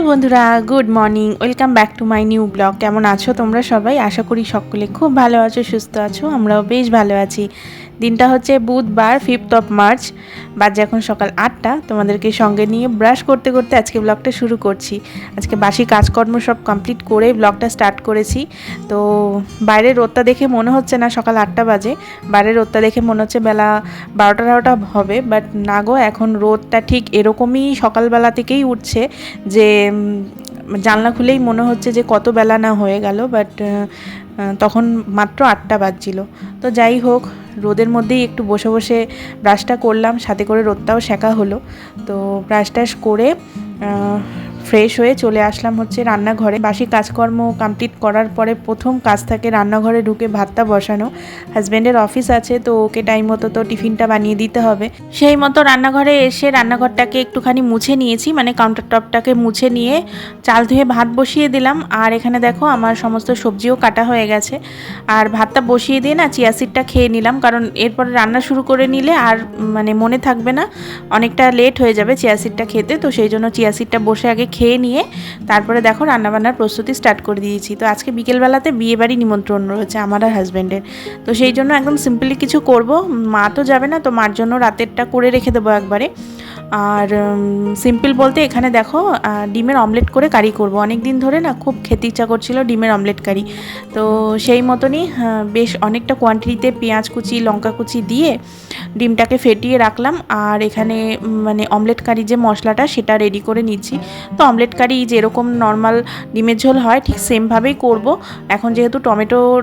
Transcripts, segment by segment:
Hello বন্ধুরা good morning welcome back to my new blog কেমন আছো তোমরা সবাই? আশা করি সকলে খুব ভালো আছো, সুস্থ আছো, আমরাও বেশ ভালো আছি। দিনটা হচ্ছে বুধবার ফিফথ অফ মার্চ বাজে এখন সকাল আটটা। তোমাদেরকে সঙ্গে নিয়ে ব্রাশ করতে করতে আজকে ব্লগটা শুরু করছি। আজকে বাসি কাজকর্ম সব কমপ্লিট করে ব্লগটা স্টার্ট করেছি। তো বাইরের রোদটা দেখে মনে হচ্ছে না সকাল আটটা বাজে। বাইরের রোদটা দেখে মনে হচ্ছে বেলা বারোটা বারোটা হবে। বাট না গো, এখন রোদটা ঠিক এরকমই সকালবেলা থেকেই উঠছে যে জানলা খুলেই মনে হচ্ছে যে কত বেলা না হয়ে গেল। বাট তখন মাত্র আটটা বাজছিল। তো যাই হোক, রোদের মধ্যেই একটু বসে বসে ব্রাশটা করলাম, সাথে করে রোদটাও শেখা হলো। তো ব্রাশ টাশ করে ফ্রেশ হয়ে চলে আসলাম হচ্ছে রান্নাঘরে। বাসি কাজকর্ম কমপ্লিট করার পরে প্রথম কাজ থাকে রান্নাঘরে ঢুকে ভাতটা বসানো। হাজব্যান্ডের অফিস আছে, তো ওকে টাইম মতো তো টিফিনটা বানিয়ে দিতে হবে। সেই মতো রান্নাঘরে এসে রান্নাঘরটাকে একটুখানি মুছে নিয়েছি মানে কাউন্টার টপটাকে মুছে নিয়ে চাল ধুয়ে ভাত বসিয়ে দিলাম। আর এখানে দেখো আমার সমস্ত সবজিও কাটা হয়ে গেছে। আর ভাতটা বসিয়ে দিয়ে না চিয়া সিডটা খেয়ে নিলাম, কারণ এরপরে রান্না শুরু করে নিলে আর মানে মনে থাকবে না, অনেকটা লেট হয়ে যাবে চিয়া সিডটা খেতে। তো সেই জন্য চিয়া সিডটা বসে আগে খেয়ে নিয়ে তারপরে দেখো রান্নাবান্নার প্রস্তুতি স্টার্ট করে দিয়েছি। তো আজকে বিকেলবেলাতে বিয়েবাড়ি নিমন্ত্রণ রয়েছে আমার আর হাজব্যান্ডের তো সেই জন্য একদম সিম্পলি কিছু করব। মা তো যাবে না, তো মার জন্য রাতেরটা করে রেখে দেবো একবারে। আর সিম্পল বলতে এখানে দেখো ডিমের অমলেট করে কারি করব। অনেক দিন ধরে না খুব খেতে ইচ্ছা করছিল ডিমের অমলেট কারি তো সেই মতনই বেশ অনেকটা কোয়ান্টিটিতে পেঁয়াজ কুচি, লঙ্কা কুচি দিয়ে ডিমটাকে ফেটিয়ে রাখলাম। আর এখানে মানে অমলেট কারি যে মশলাটা, সেটা রেডি করে নিচ্ছি। তো অমলেট কারি যেরকম নর্মাল ডিমের ঝোল হয়, ঠিক সেমভাবেই করব। এখন যেহেতু টমেটোর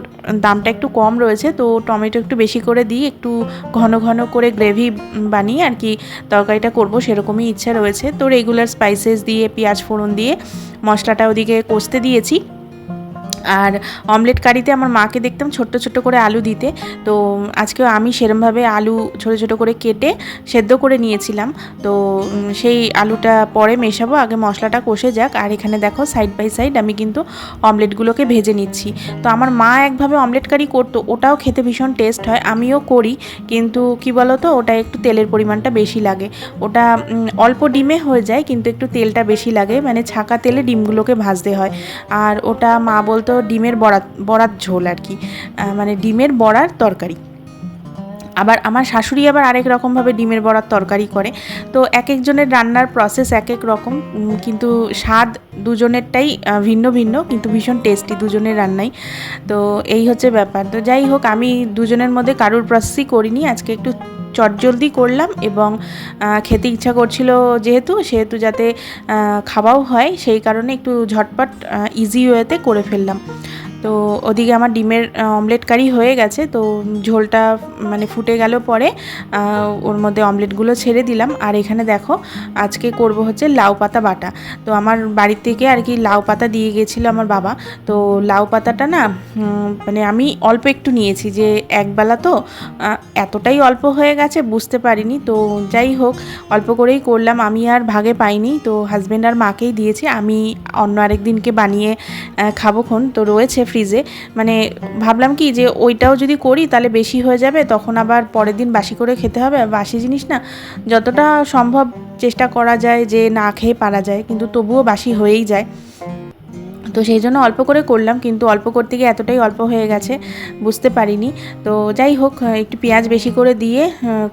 দামটা একটু কম রয়েছে, তো টমেটো একটু বেশি করে দিই, একটু ঘন ঘন করে গ্রেভি বানিয়ে আর কি তরকারিটা করব। সেরকমই ইচ্ছা রয়েছে। তো রেগুলার স্পাইসেস দিয়ে পেঁয়াজ ফোড়ন দিয়ে মশলাটা ওদিকে কষতে দিয়েছি। আর অমলেট কারিতে আমার মাকে দেখতাম ছোট্ট ছোট্ট করে আলু দিতে। তো আজকেও আমি সেরমভাবে আলু ছোট ছোট করে কেটে সেদ্ধ করে নিয়েছিলাম। তো সেই আলুটা পরে মেশাবো, আগে মশলাটা কষে যাক। আর এখানে দেখো সাইড বাই সাইড আমি কিন্তু অমলেটগুলোকে ভেজে নিচ্ছি। তো আমার মা একভাবে অমলেট কারি করতো, ওটাও খেতে ভীষণ টেস্ট হয়। আমিও করি, কিন্তু কি বলো তো ওটা একটু তেলের পরিমাণটা বেশি লাগে। ওটা অল্প ডিমে হয়ে যায়, কিন্তু একটু তেলটা বেশি লাগে। মানে ছাকা তেলে ডিমগুলোকে ভাজতে হয়। আর ওটা মা বলতো ডিমের বড়াত বড়ার ঝোল আর কি। মানে ডিমের বড়ার তরকারি। আবার আমার শাশুড়ি আবার আরেক রকমভাবে ডিমের বড়ার তরকারি করে। তো এক একজনের রান্নার প্রসেস এক এক রকম কিন্তু স্বাদ দুজনেরটাই ভিন্ন ভিন্ন, কিন্তু ভীষণ টেস্টি দুজনের রান্নাই। তো এই হচ্ছে ব্যাপার। তো যাই হোক, আমি দুজনের মধ্যে কারুর প্রসেসই করিনি। আজকে একটু চটজলদি করলাম এবং খেতে ইচ্ছা করছিল যেহেতু, সেহেতু যাতে খাওয়াও হয়, সেই কারণে একটু ঝটপট ইজি ওয়েতে করে ফেললাম। তো ওদিকে আমার ডিমের অমলেট কারি হয়ে গেছে তো ঝোলটা মানে ফুটে গেল পরে ওর মধ্যে অমলেটগুলো ছেড়ে দিলাম। আর এখানে দেখো আজকে করব হচ্ছে লাউ পাতা বাটা। তো আমার বাড়ির থেকে আর কি লাউ পাতা দিয়ে গেছিল আমার বাবা। তো লাউ পাতাটা না মানে আমি অল্প একটু নিয়েছি যে একবেলা তো এতটাই অল্প হয়ে গেছে বুঝতে পারিনি। তো যাই হোক অল্প করেই করলাম। আমি আর ভাগে পাইনি তো হাজব্যান্ড আর মাকেই দিয়েছি। আমি অন্য আরেক দিনকে বানিয়ে আহ, খাবোক্ষণ তো রয়েছে ফ্রিজে। মানে ভাবলাম কি যে ওইটাও যদি করি তাহলে বেশি হয়ে যাবে, তখন আবার পরের দিন বাসি করে খেতে হবে। বাসি জিনিস না, যতটা সম্ভব চেষ্টা করা যায় যে না খেয়ে পারা যায়, কিন্তু তবুও বাসি হয়েই যায়। তো সেই জন্য অল্প করে করলাম, কিন্তু অল্প করতে গিয়ে এতটাই অল্প হয়ে গেছে, বুঝতে পারিনি। তো যাই হোক, একটু পেঁয়াজ বেশি করে দিয়ে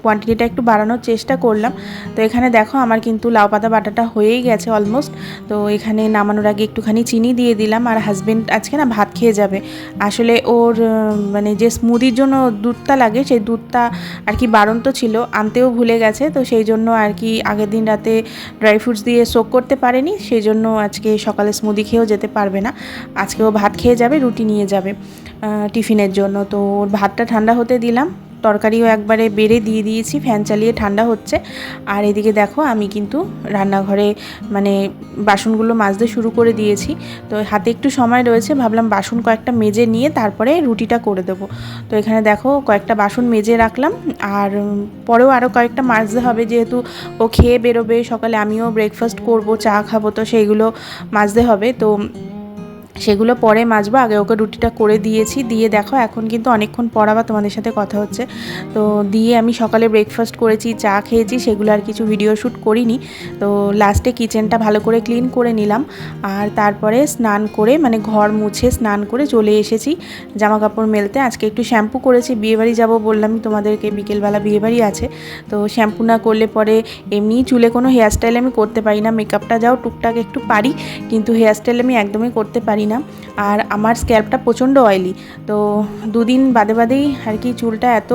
কোয়ান্টিটিটা একটু বাড়ানোর চেষ্টা করলাম। তো এখানে দেখো আমার কিন্তু লাউ পাতা বাটাটা হয়েই গেছে অলমোস্ট তো এখানে নামানোর আগে একটুখানি চিনি দিয়ে দিলাম, আর হাজবেন্ড আজকে না ভাত খেয়ে যাবে। আসলে ওর মানে যে স্মুদির জন্য দুধটা লাগে, সেই দুধটা আর কি বাড়ন্ত ছিল, আনতেও ভুলে গেছে। তো সেই জন্য আর কি আগের দিন রাতে ড্রাই ফ্রুটস দিয়ে সোক করতে পারেনি, সেই জন্য আজকে সকালে স্মুদি খেয়েও যেতে পারবে না। আজকে ও ভাত খেয়ে যাবে, রুটি নিয়ে যাবে টিফিনের জন্য। তো ওর ভাতটা ঠান্ডা হতে দিলাম। তরকারিও একবারে বেড়ে দিয়ে দিয়েছি, ফ্যান চালিয়ে ঠান্ডা হচ্ছে। আর এদিকে দেখো, আমি কিন্তু রান্নাঘরে মানে বাসনগুলো মাজতে শুরু করে দিয়েছি। তো হাতে একটু সময় রয়েছে, ভাবলাম বাসন কয়েকটা মেজে নিয়ে তারপরে রুটিটা করে দেবো। তো এখানে দেখো, কয়েকটা বাসন মেজে রাখলাম। আর পরেও আরও কয়েকটা মাজতে হবে, যেহেতু ও খেয়ে বেরোবে। সকালে আমিও ব্রেকফাস্ট করব, চা খাব, তো সেইগুলো মাজতে হবে। তো সেগুলো পরে মাজবো। আগে ওকে রুটিটা করে দিয়েছি। দিয়ে দেখো, এখন কিন্তু অনেকক্ষণ পর আবার তোমাদের সাথে কথা হচ্ছে। তো দিয়ে আমি সকালে ব্রেকফাস্ট করেছি, চা খেয়েছি, সেগুলো আর কিছু ভিডিও শ্যুট করিনি। তো লাস্টে কিচেনটা ভালো করে ক্লিন করে নিলাম। আর তারপরে স্নান করে মানে ঘর মুছে স্নান করে চলে এসেছি জামা কাপড় মেলতে। আজকে একটু শ্যাম্পু করেছি, বিয়েবাড়ি যাব বললামই তোমাদেরকে, বিকেলবেলা বিয়েবাড়ি আছে। তো শ্যাম্পু না করলে পরে এমনি চুলে কোনো হেয়ারস্টাইল আমি করতে পারি না। মেকআপটা যাও, টুকটাক একটু পারি, কিন্তু হেয়ারস্টাইল আমি একদমই করতে পারি না। আর আমার স্ক্যাল্পটা প্রচণ্ড অয়েলি তো দুদিন বাদে বাদেই আর কি চুলটা এত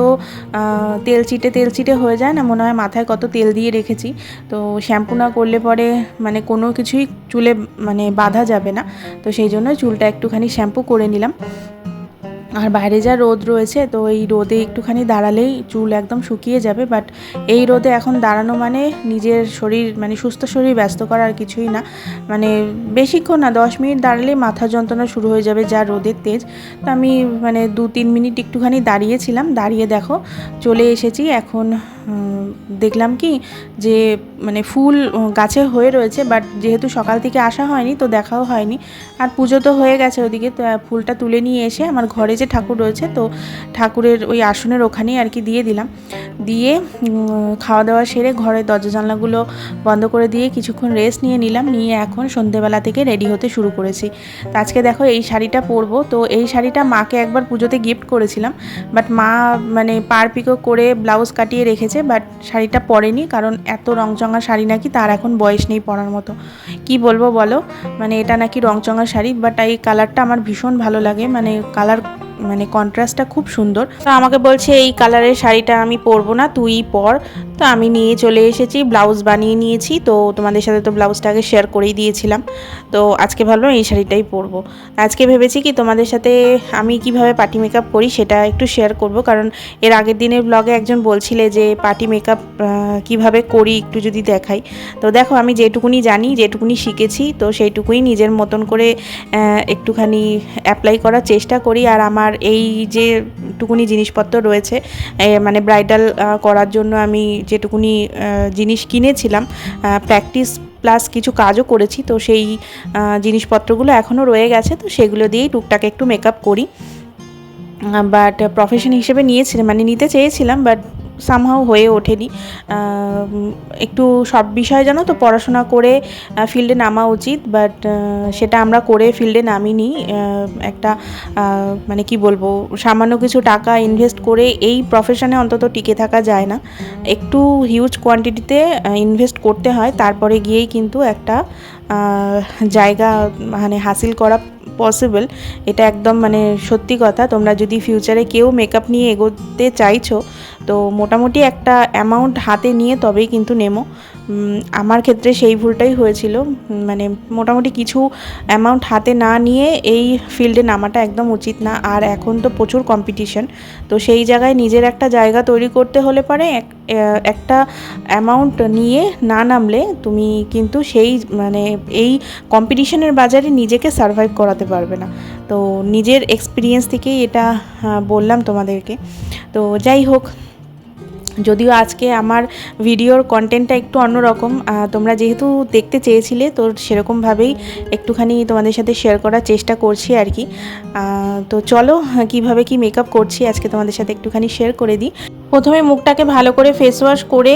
তেল চিটে তেল চিটে হয়ে যায় না, মনে হয় মাথায় কত তেল দিয়ে রেখেছি। তো শ্যাম্পু না করলে পরে মানে কোনো কিছুই চুলে মানে বাধা যাবে না। তো সেই জন্য চুলটা একটুখানি শ্যাম্পু করে নিলাম। আর বাইরে যা রোদ রয়েছে, তো এই রোদে একটুখানি দাঁড়ালেই চুল একদম শুকিয়ে যাবে। বাট এই রোদে এখন দাঁড়ানো মানে নিজের শরীর মানে সুস্থ শরীর ব্যস্ত করার কিছুই না। মানে বেশিক্ষণ না, দশ মিনিট দাঁড়ালেই মাথা যন্ত্রণা শুরু হয়ে যাবে যা রোদের তেজ। তো আমি মানে দু তিন মিনিট একটুখানি দাঁড়িয়েছিলাম, দাঁড়িয়ে দেখো, চলে এসেছি। এখন দেখলাম কি যে মানে ফুল গাছে হয়ে রয়েছে বাট যেহেতু সকাল থেকে আসা হয়নি, তো দেখাও হয়নি। আর পুজো তো হয়ে গেছে ওদিকে, তো ফুলটা তুলে নিয়ে এসে আমার ঘরে যে ঠাকুর রয়েছে, তো ঠাকুরের ওই আসনের ওখানেই আর কি দিয়ে দিলাম। দিয়ে খাওয়া দাওয়া সেরে ঘরের দরজা জানলাগুলো বন্ধ করে দিয়ে কিছুক্ষণ রেস্ট নিয়ে নিলাম, নিয়ে এখন সন্ধেবেলা থেকে রেডি হতে শুরু করেছি। তো আজকে দেখো এই শাড়িটা পরবো, তো এই শাড়িটা মাকে একবার পুজোতে গিফট করেছিলাম বাট মা মানে পার পিকো করে ব্লাউজ কাটিয়ে রেখেছে বাট শাড়িটা পরেনি, কারণ এত রংচঙা শাড়ি নাকি তার এখন বয়স নেই পরার মতো। কি বলব বলো? মানে এটা নাকি রংচঙা শাড়ি বাট এই কালারটা আমার ভীষণ ভালো লাগে মানে কালার মানে কন্ট্রাস্টটা খুব সুন্দর। তো আমাকে বলছে, এই কালারের শাড়িটা আমি পরবো না, তুই পর। তো আমি নিয়ে চলে এসেছি ব্লাউজ বানিয়ে নিয়েছি। তো তোমাদের সাথে তো ব্লাউজটাকে শেয়ার করেই দিয়েছিলাম। তো আজকে ভাবলাম এই শাড়িটাই পরবো। আজকে ভেবেছি কি তোমাদের সাথে আমি কীভাবে পার্টি মেকআপ করি সেটা একটু শেয়ার করব। কারণ এর আগের দিনের ব্লগে একজন বলছিলে যে পার্টি মেকআপ কীভাবে করি একটু যদি দেখাই। তো দেখো, আমি যেটুকুনি জানি, যেটুকুনি শিখেছি, তো সেইটুকুই নিজের মতন করে একটুখানি অ্যাপ্লাই করার চেষ্টা করি। আর আমার এই যে টুকুনি জিনিসপত্র রয়েছে মানে ব্রাইডাল করার জন্য আমি যেটুকুনি জিনিস কিনেছিলাম প্র্যাকটিস প্লাস কিছু কাজও করেছি, তো সেই জিনিসপত্রগুলো এখনও রয়ে গেছে, তো সেগুলো দিয়েই টুকটাক একটু মেকআপ করি। বাট প্রফেশন হিসেবে নিয়েছিলাম মানে নিতে চেয়েছিলাম বাট সামহাও হয়ে ওঠেনি। একটু সব বিষয়ে জানো তো, পড়াশোনা করে ফিল্ডে নামা উচিত বাট সেটা আমরা করে ফিল্ডে নামিনি। একটা মানে কি বলব, সামান্য কিছু টাকা ইনভেস্ট করে এই প্রফেশনে অন্তত টিকে থাকা যায় না। একটু হিউজ কোয়ান্টিটিতে ইনভেস্ট করতে হয়, তারপরে গিয়েই কিন্তু একটা জায়গা মানে হাসিল করা পসিবল এটা একদম মানে সত্যি কথা। তোমরা যদি ফিউচারে কেউ মেকআপ নিয়ে এগোতে চাইছো, তো মোটামুটি একটা অ্যামাউন্ট হাতে নিয়ে তবেই কিন্তু নেমো। আমার ক্ষেত্রে সেই ভুলটাই হয়েছিল। মানে মোটামুটি কিছু অ্যামাউন্ট হাতে না নিয়ে এই ফিল্ডে নামাটা একদম উচিত না। আর এখন তো প্রচুর কম্পিটিশন তো সেই জায়গায় নিজের একটা জায়গা তৈরি করতে হলে পরে এক- একটা অ্যামাউন্ট নিয়ে না নামলে তুমি কিন্তু সেই মানে এই কম্পিটিশনের বাজারে নিজেকে সার্ভাইভ করাতে পারবে না। তো নিজের এক্সপিরিয়েন্স থেকেই এটা বললাম তোমাদেরকে। তো যাই হোক যদিও আজকে আমার ভিডিওর কন্টেন্টটা একটু অন্যরকম তোমরা যেহেতু দেখতে চেয়েছিলে, তো সেরকমভাবেই একটুখানি তোমাদের সাথে শেয়ার করার চেষ্টা করছি আর কি। তো চলো, কীভাবে কি মেকআপ করছি আজকে তোমাদের সাথে একটুখানি শেয়ার করে দিই। প্রথমে মুখটাকে ভালো করে ফেস ওয়াশ করে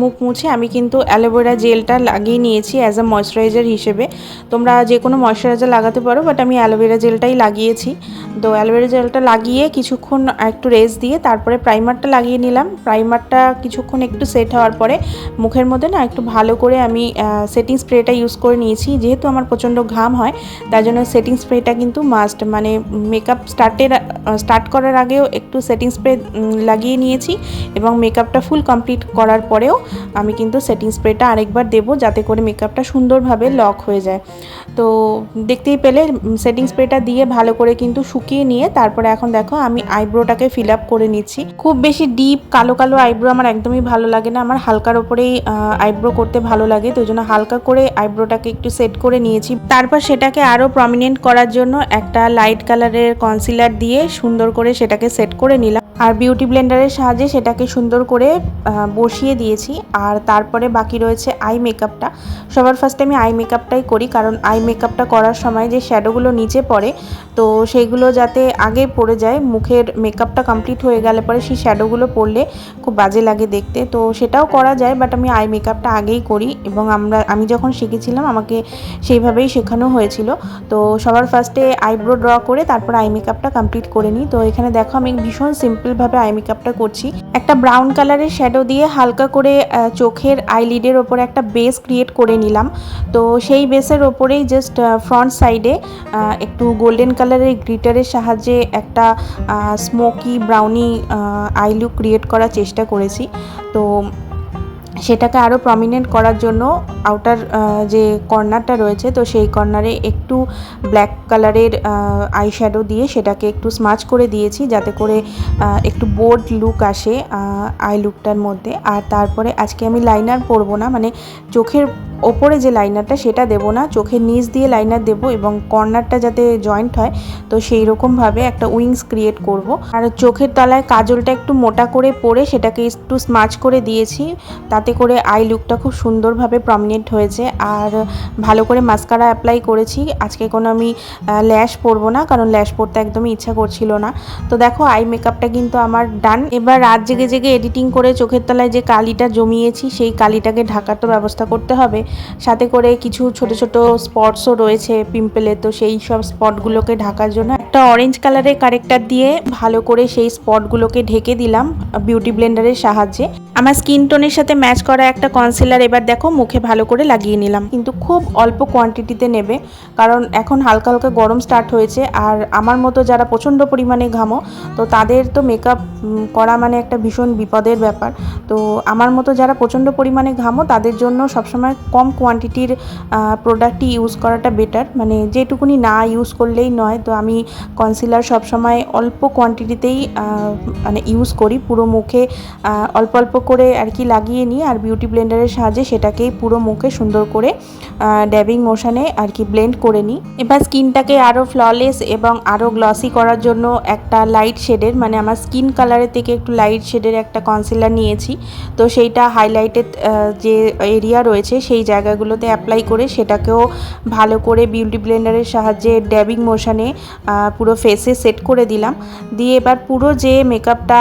মুখ মুছে আমি কিন্তু অ্যালোভেরা জেলটা লাগিয়ে নিয়েছি অ্যাজ আ ময়শ্চারাইজার হিসেবে। তোমরা যে কোনো ময়শ্চারাইজার লাগাতে পারো বাট আমি অ্যালোভেরা জেলটাই লাগিয়েছি। তো অ্যালোভেরা জেলটা লাগিয়ে কিছুক্ষণ একটু রেস্ট দিয়ে তারপরে প্রাইমারটা লাগিয়ে নিলাম। প্রাইমারটা কিছুক্ষণ একটু সেট হওয়ার পরে মুখের মধ্যে না একটু ভালো করে আমি সেটিং স্প্রেটা ইউজ করে নিয়েছি। যেহেতু আমার প্রচণ্ড ঘাম হয়, তার জন্য সেটিং স্প্রেটা কিন্তু মাস্ট মানে মেকআপ স্টার্টের স্টার্ট করার আগেও একটু সেটিং স্প্রে লাগিয়ে নিয়েছি। এবং মেকআপটা ফুল কমপ্লিট করার পরেও আমি কিন্তু সেটিং স্প্রেটা আরেকবার দেবো যাতে করে মেকআপটা সুন্দরভাবে লক হয়ে যায়। তো দেখতেই পেলে সেটিং স্প্রেটা দিয়ে ভালো করে কিন্তু শুকিয়ে নিয়ে তারপরে এখন দেখো আমি আইব্রোটাকে ফিল আপ করে নিচ্ছি। খুব বেশি ডিপ কালো কালো আইব্রো আমার একদমই ভালো লাগে না। আমার হালকার ওপরেই আইব্রো করতে ভালো লাগে, তো জন্য হালকা করে আইব্রোটাকে একটু সেট করে নিয়েছি। তারপর সেটাকে আরও প্রমিনেন্ট করার জন্য একটা লাইট কালারের কনসিলার দিয়ে সুন্দর করে সেটাকে সেট করে নিলাম। আর বিউটি ব্লেন্ডারের সাহায্যে সেটাকে সুন্দর করে বসিয়ে দিয়েছি। আর তারপরে বাকি রয়েছে আই মেকআপটা সবার ফার্স্টে আমি আই মেকআপটাই করি, কারণ আই মেকআপটা করার সময় যে শ্যাডোগুলো নিচে পড়ে, তো সেইগুলো যাতে আগে পড়ে যায়, মুখের মেকআপটা কমপ্লিট হয়ে গেলে পরে সেই শ্যাডোগুলো পড়লে খুব বাজে লাগে দেখতে। তো সেটাও করা যায় বাট আমি আই মেকআপটা আগেই করি এবং আমরা, আমি যখন শিখেছিলাম, আমাকে সেইভাবেই শেখানো হয়েছিল। তো সবার ফার্স্টে আইব্রো ড্র করে তারপর আই মেকআপটা কমপ্লিট করে নিই। তো এখানে দেখো আমি ভীষণ সিম্পলভাবে আই মেকআপটা করছি। একটা ব্রাউন কালারের শ্যাডো দিয়ে হালকা করে চোখের আইলিডের ওপরে একটা বেস ক্রিয়েট করে নিলাম। তো সেই বেসের ওপরেই জাস্ট ফ্রন্ট সাইডে একটু গোল্ডেন কালারের গ্লিটারের সাহায্যে একটা স্মোকি ব্রাউনি আইলুক ক্রিয়েট করার চেষ্টা করেছি। তো সেটাকে আরও প্রমিনেন্ট করার জন্য আউটার যে কর্নারটা রয়েছে, তো সেই কর্নারে একটু ব্ল্যাক কালারের আই শ্যাডো দিয়ে সেটাকে একটু স্মাচ করে দিয়েছি, যাতে করে একটু বোর্ড লুক আসে আই লুকটার মধ্যে। আর তারপরে আজকে আমি লাইনার পরবো না মানে চোখের ওপরে যে লাইনারটা সেটা দেবো না, চোখের নিচ দিয়ে লাইনার দেবো এবং কর্নারটা যাতে জয়েন্ট হয়, তো সেই রকমভাবে একটা উইংস ক্রিয়েট করব। আর চোখের তলায় কাজলটা একটু মোটা করে পরে সেটাকে একটু স্মাচ করে দিয়েছি, তাতে করে আই লুকটা খুব সুন্দরভাবে প্রমিনেন্ট হয়েছে। আর ভালো করে মাস্কারা অ্যাপ্লাই করেছি, আজকে কোনো আমি ল্যাশ পরবো না, কারণ ল্যাশ পরতে একদমই ইচ্ছা করছিল না। তো দেখো আই মেকআপটা কিন্তু আমার ডান এবার রাত জেগে জেগে এডিটিং করে চোখের তলায় যে কালিটা জমিয়েছি, সেই কালিটাকে ঢাকার তো ব্যবস্থা করতে হবে। সাথে করে কিছু ছোট ছোট স্পটসও রয়েছে পিম্পলে তো সেই সব স্পটগুলোকে ঢাকার জন্য একটা অরেঞ্জ কালারের কারেক্টার দিয়ে ভালো করে সেই স্পটগুলোকে ঢেকে দিলাম বিউটি ব্লেন্ডারের সাহায্যে। আমার স্কিন টোনের সাথে ম্যাচ করা একটা কনসিলার এবার দেখো মুখে ভালো করে লাগিয়ে নিলাম। কিন্তু খুব অল্প কোয়ান্টিটিতে নেবে, কারণ এখন হালকা হালকা গরম স্টার্ট হয়েছে। আর আমার মতো যারা প্রচণ্ড পরিমাণে ঘামো, তো তাদের তো মেকআপ করা মানে একটা ভীষণ বিপদের ব্যাপার। তো আমার মতো যারা প্রচণ্ড পরিমাণে ঘামো, তাদের জন্য সবসময় কম কোয়ান্টিটির প্রোডাক্টই ইউজ করাটা বেটার মানে যেটুকুনি না ইউজ করলেই নয়, তো আমি কনসিলার সবসময় অল্প কোয়ান্টিটিতেই মানে ইউজ করি। পুরো মুখে অল্প অল্প করে আর কি লাগিয়ে নিই। আর বিউটি ব্লেন্ডারের সাহায্যে সেটাকেই পুরো মুখে সুন্দর করে ড্যাবিং মোশনে আর কি ব্লেন্ড করে নিই। এবার স্কিনটাকে আরও ফ্ললেস এবং আরও গ্লসি করার জন্য একটা লাইট শেডের মানে আমার স্কিন কালারের থেকে একটু লাইট শেডের একটা কনসিলার নিয়েছি। তো সেইটা হাইলাইটেড যে এরিয়া রয়েছে, সেই জায়গাগুলোতে অ্যাপ্লাই করে সেটাকেও ভালো করে বিউটি ব্লেন্ডারের সাহায্যে ড্যাবিং মোশনে পুরো ফেসে সেট করে দিলাম। দিয়ে এবার পুরো যে মেকআপটা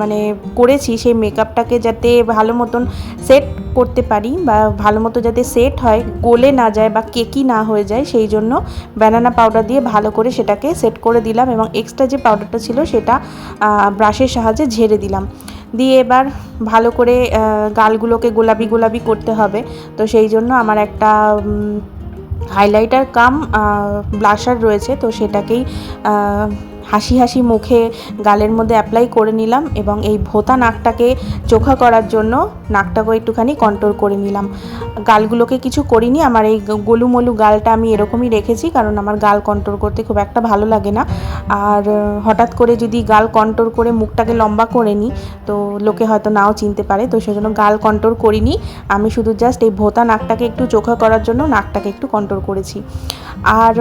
মানে করেছি, সেই মেকআপটাকে যাতে ভালো মতন সেট করতে পারি বা ভালো মতো যাতে সেট হয়, গলে না যায় বা কেকি না হয়ে যায়, সেই জন্য ব্যানানা পাউডার দিয়ে ভালো করে সেটাকে সেট করে দিলাম এবং এক্সট্রা যে পাউডারটা ছিল সেটা ব্রাশের সাহায্যে ঝেড়ে দিলাম। দিয়ে এবার ভালো করে গালগুলোকে গোলাপি গোলাপি করতে হবে। তো সেই জন্য আমার একটা হাইলাইটার কাম ব্লাশার রয়েছে তো সেটাকেই হাসি হাসি মুখে গালের মধ্যে অ্যাপ্লাই করে নিলাম এবং এই ভোতা নাকটাকে চোখা করার জন্য নাকটাকে একটুখানি কন্ট্রোল করে নিলাম। গালগুলোকে কিছু করিনি, আমার এই গোলুমলু গালটা আমি এরকমই রেখেছি কারণ আমার গাল কন্ট্রোল করতে খুব একটা ভালো লাগে না। আর হঠাৎ করে যদি গাল কন্ট্রোল করে মুখটাকে লম্বা করে নিই তো লোকে হয়তো নাও চিনতে পারে, তো সেজন্য গাল কন্ট্রোল করিনি। আমি শুধু জাস্ট এই ভোতা নাকটাকে একটু চোখা করার জন্য নাকটাকে একটু কন্ট্রোল করেছি। আর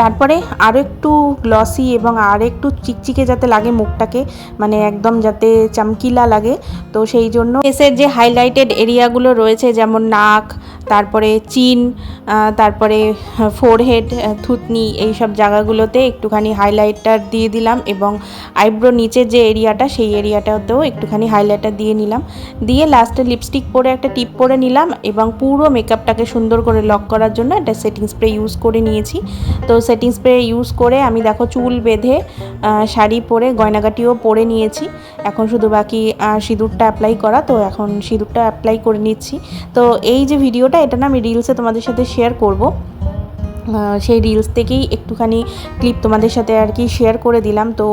তারপরে আরও একটু গ্লসি এবং আর একটু চিকচিকে যাতে লাগে মুখটাকে মানে একদম যাতে চামকিলা লাগে। তো সেই জন্য ফেসের যে হাইলাইটেড এরিয়াগুলো রয়েছে, যেমন নাক, তারপরে চিন তারপরে ফোরহেড থুতনি এই সব জায়গাগুলোতে একটুখানি হাইলাইটার দিয়ে দিলাম এবং আইব্রো নিচের যে এরিয়াটা সেই এরিয়াটাতেও একটুখানি হাইলাইটার দিয়ে নিলাম। দিয়ে লাস্টে লিপস্টিক পরে একটা টিপ পরে নিলাম এবং পুরো মেকআপটাকে সুন্দর করে লক করার জন্য একটা সেটিং স্প্রে ইউজ করে নিয়েছি। তো সেটিং স্প্রে ইউজ করে আমি দেখো চুল বেঁধে শাড়ি পরে, গয়নাগাটিও পরে নিয়েছি। এখন শুধু বাকি সিঁদুরটা অ্যাপ্লাই করা, তো এখন সিঁদুরটা অ্যাপ্লাই করে নিচ্ছি। তো এই যে ভিডিওটা এটা না আমি রিলসে তোমাদের সাথে শেয়ার করব। সেই রিলস থেকেই একটুখানি ক্লিপ তোমাদের সাথে আর কি শেয়ার করে দিলাম। তো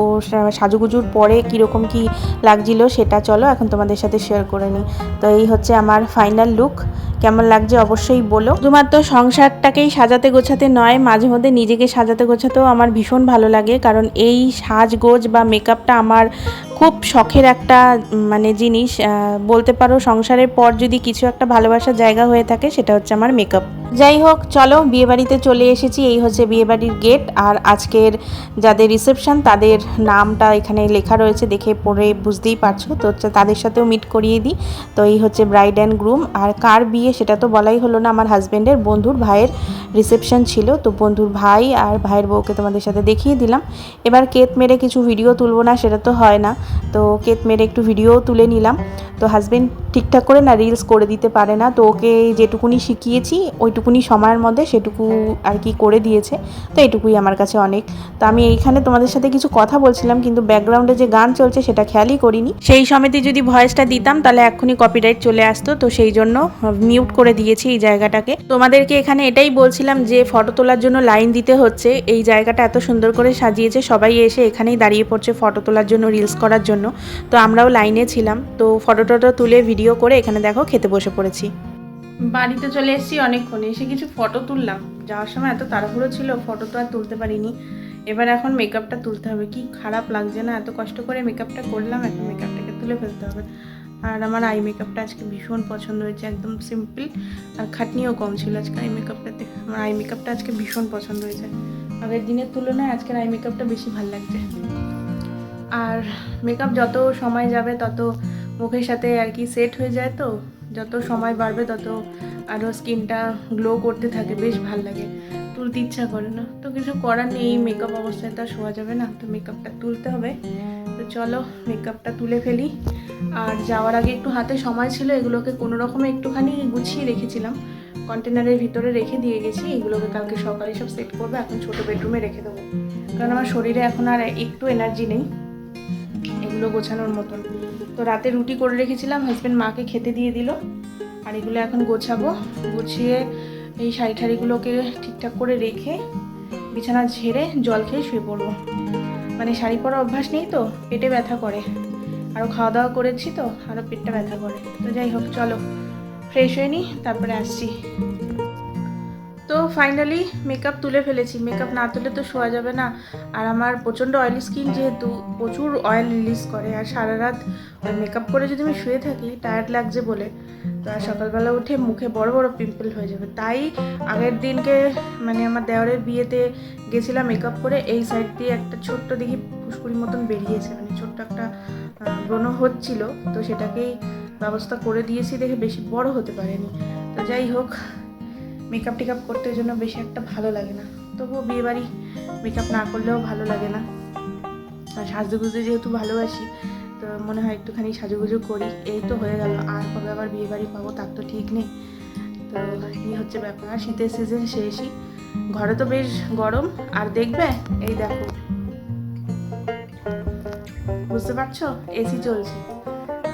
সাজুগুজুর পরে কীরকম কি লাগছিল সেটা চলো এখন তোমাদের সাথে শেয়ার করে নিই। তো এই হচ্ছে আমার ফাইনাল লুক কেমন লাগছে অবশ্যই বলো। শুধুমাত্র সংসারটাকেই সাজাতে গোছাতে নয়, মাঝে মধ্যে নিজেকে সাজাতে গোছাতেও আমার ভীষণ ভালো লাগে। কারণ এই সাজগোজ বা মেকআপটা আমার খুব শখের একটা মানে জিনিস বলতে পারো সংসারের পর যদি কিছু একটা ভালোবাসার জায়গা হয়ে থাকে সেটা হচ্ছে আমার মেকআপ যাই হোক, চলো বিয়েবাড়িতে চলে এসেছি, এই হচ্ছে বিয়েবাড়ির গেট আর আজকের যাদের রিসেপশন তাদের নামটা এখানে লেখা রয়েছে দেখে পড়ে বুঝতেই পারছ, তো হচ্ছে তাদের সাথেও মিট করিয়ে দিই। তো এই হচ্ছে ব্রাইড অ্যান্ড গ্রুম আর কার বিয়ে সেটা তো বলাই হলো না, আমার হাজব্যান্ডের বন্ধুর ভাইয়ের রিসেপশন ছিল। তো বন্ধুর ভাই আর ভাইয়ের বউকে তোমাদের সাথে দেখিয়ে দিলাম। এবার কেত মেরে কিছু ভিডিও তুলবো না, সেটা তো হয় না। তো কেত মেরে একটু ভিডিও তুলে নিলাম। তো হাজব্যান্ড ঠিকঠাক করে না রিলস করে দিতে পারে না। তো ওকে যেটুকুনি শিখিয়েছি, ওইটুকুনি সময়ের মধ্যে সেটুকু আর কি করে দিয়েছে। তো এটুকুই আমার কাছে অনেক। তো আমি এইখানে তোমাদের সাথে কিছু কথা বলছিলাম, কিন্তু ব্যাকগ্রাউন্ডে যে গান চলছে সেটা খেয়ালই করিনি। সেই সমেতে যদি ভয়েসটা দিতাম, তাহলে এক্ষুনি কপিরাইট চলে আসতো। তো সেই জন্য মিউট করে দিয়েছি এই জায়গাটাকে। তোমাদেরকে এখানে এটাই বলছিলাম যে ফটো তোলার জন্য লাইন দিতে হচ্ছে। এই জায়গাটা এত সুন্দর করে সাজিয়েছে। সবাই এসে এখানেই দাঁড়িয়ে পড়ছে ফটো তোলার জন্য রিলস করার জন্য। তো আমরাও লাইনে ছিলাম। তো ফটো টটো তুলে ভিডিও করে এখানে দেখো খেতে বসে পড়েছি। বাড়িতে চলে এসেছি অনেকক্ষণ, এসে কিছু ফটো তুললাম। যাওয়ার সময় এত তাড়াহুড়ো ছিল ফটো তো আর তুলতে পারিনি। এবার এখন মেকআপটা তুলতে হবে। কি খারাপ লাগছে না? এত কষ্ট করে মেকআপটা করলাম, এখন মেকআপটাকে তুলে ফেলতে হবে। আর আমার আই মেকআপটা আজকে ভীষণ পছন্দ হয়েছে, একদম সিম্পল আর খাটনিও কম ছিল আজকে আই মেকআপটাতে আমার আই মেকআপটা আজকে ভীষণ পছন্দ হয়েছে। আগের দিনের তুলনায় আজকের আই মেকআপটা বেশি ভালো লাগছে। আর মেকআপ যত সময় যাবে, তত মুখের সাথে আর কি সেট হয়ে যায় তো। যত সময় বাড়বে, তত আরও স্কিনটা গ্লো করতে থাকে, বেশ ভালো লাগে। তুলতে ইচ্ছা করে না। তো কিছু করার নেই মেকআপ অবস্থায় তো শোয়া যাবে না। তো মেকআপটা তুলতে হবে। তো চলো মেকআপটা তুলে ফেলি। আর যাওয়ার আগে একটু হাতে সময় ছিল, এগুলোকে কোনো রকমে একটুখানি গুছিয়ে রেখেছিলাম। কন্টেনারের ভিতরে রেখে দিয়ে গেছি। এগুলোকে কালকে সকালে সব সেট করবে, এখন ছোটো বেডরুমে রেখে দেবো। কারণ আমার শরীরে এখন আর একটু এনার্জি নেই। এগুলো গোছানোর মতন। তো রাতে রুটি করে রেখেছিলাম হাজব্যান্ড মাকে খেতে দিয়ে দিল। আর এগুলো এখন গোছাবো। গুছিয়ে এই শাড়ি ঠাড়িগুলোকে ঠিকঠাক করে রেখে বিছানা ঝেড়ে জল খেয়ে শুয়ে পড়ব। মানে শাড়ি পরা অভ্যাস নেই তো, পেটে ব্যথা করে। আরও খাওয়া দাওয়া করেছি তো আরও পেটটা ব্যথা করে। তো যাই হোক, চলো ফ্রেশ হয়ে নিই তারপরে আসছি। ফাইনালি মেকআপ তুলে ফেলেছি। মেকআপ না তুলে তো শোয়া যাবে না। আর আমার প্রচণ্ড অয়েলি স্কিন যেহেতু প্রচুর অয়েল রিলিজ করে। আর সারা রাত মেকআপ করে যদি আমি শুয়ে থাকি টায়ার্ড লাগছে বলে, তো আর সকালবেলা উঠে মুখে বড় বড় পিম্পল হয়ে যাবে। তাই আগের দিনকে মানে আমার দেওয়ারের বিয়েতে গেছিলাম মেকআপ করে। এই সাইড দিয়ে একটা ছোট্ট দেখি ফুসকুড়ির মতন বেরিয়েছে। মানে ছোট্ট একটা ব্রণ হচ্ছিল। তো সেটাকেই ব্যবস্থা করে দিয়েছি দেখে বেশি বড় হতে পারেনি। তো যাই হোক মেকআপ টেকআপ করতে জন্য বেশি একটা ভালো লাগে না। তবুও বিয়েবাড়ি মেকআপ না করলেও ভালো লাগে না। আর সাজুগুজু যেহেতু ভালোবাসি, তো মনে হয় একটুখানি সাজুগুজু করি। এই তো হয়ে গেল, আর কবে আবার বিয়েবাড়ি পাবো তার তো ঠিক নেই। তো এই হচ্ছে ব্যাপার শীতের সিজন শেষই। ঘরে তো বেশ গরম, আর দেখবে? এই দেখো। বুঝতে পারছ? এসি চলছে।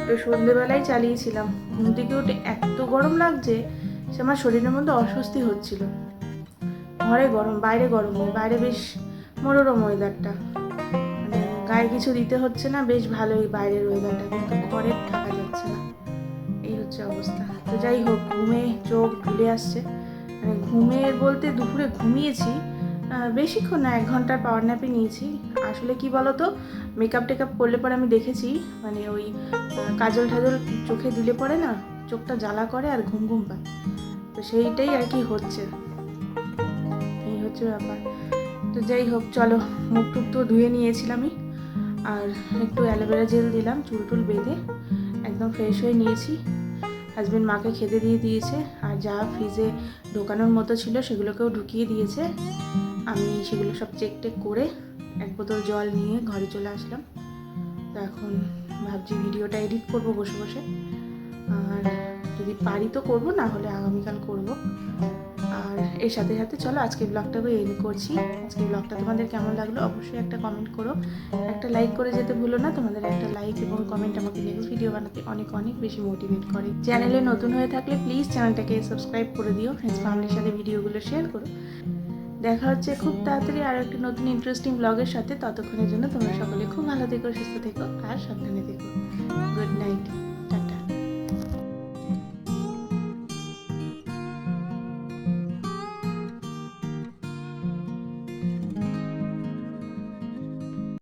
তো সন্ধেবেলায় চালিয়েছিলাম। ঘুম থেকে উঠে এত গরম লাগছে সে আমার শরীরের মধ্যে অস্বস্তি হচ্ছিল। ঘরে গরম, বাইরে গরম নেই, বাইরে বেশ মনোরম ওয়েদারটা মানে গায়ে কিছু দিতে হচ্ছে না, বেশ ভালোই বাইরের ওয়েদারটা কিন্তু ঘরে থাকা যাচ্ছে না। এই হচ্ছে অবস্থা। তো যাই হোক, ঘুমে চোখ ঢুলে আসছে। মানে ঘুমের বলতে দুপুরে ঘুমিয়েছি বেশিক্ষণ না, এক ঘণ্টার পাওয়ার ন্যাপে নিয়েছি। আসলে কি বলতো মেকআপ টেকআপ করলে পরে আমি দেখেছি মানে ওই কাজল ঠাজল চোখে দিলে পরে না, চোখটা জ্বালা করে আর ঘুম ঘুম পায়। তো সেইটাই আর কি হচ্ছে। এই হচ্ছে ব্যাপার। তো যাই হোক, চলো মুখ টুক তো ধুয়ে নিয়েছিলামই আর একটু অ্যালোভেরা জেল দিলাম চুল টুল বেঁধে। একদম ফ্রেশ হয়ে নিয়েছি। হাজব্যান্ড মাকে খেতে দিয়ে দিয়েছে। আর যা ফ্রিজে ঢোকানোর মতো ছিল, সেগুলোকেও ঢুকিয়ে দিয়েছে। আমি সেগুলো সব চেক টেক করে এক বোতল জল নিয়ে ঘরে চলে আসলাম। তো এখন ভাবছি ভিডিওটা এডিট করব বসে বসে। আর যদি পারি তো করব, না হলে আগামীকাল করব। আর এর সাথে সাথে চলো, আজকে ব্লগটাকে এন্ড করছি। আজকে ব্লগটা তোমাদের কেমন লাগল অবশ্যই একটা কমেন্ট করো। একটা লাইক করে যেতে ভুলো না, তোমাদের একটা লাইক এবং কমেন্ট আমাকে নেক্সট ভিডিও বানাতে অনেক অনেক বেশি মোটিভেট করে। চ্যানেলে নতুন হয়ে থাকলে প্লিজ চ্যানেলটাকে সাবস্ক্রাইব করে দিও ফ্রেন্ডস ফ্যামিলির সাথে ভিডিওগুলো শেয়ার করো। দেখা হচ্ছে খুব তাড়াতাড়ি আর একটা নতুন ইন্টারেস্টিং ব্লগের সাথে। ততক্ষণের জন্য তোমরা সকলে খুব ভালো থেকো, সুস্থ থেকো, আর সাবধানে থেকো। Good night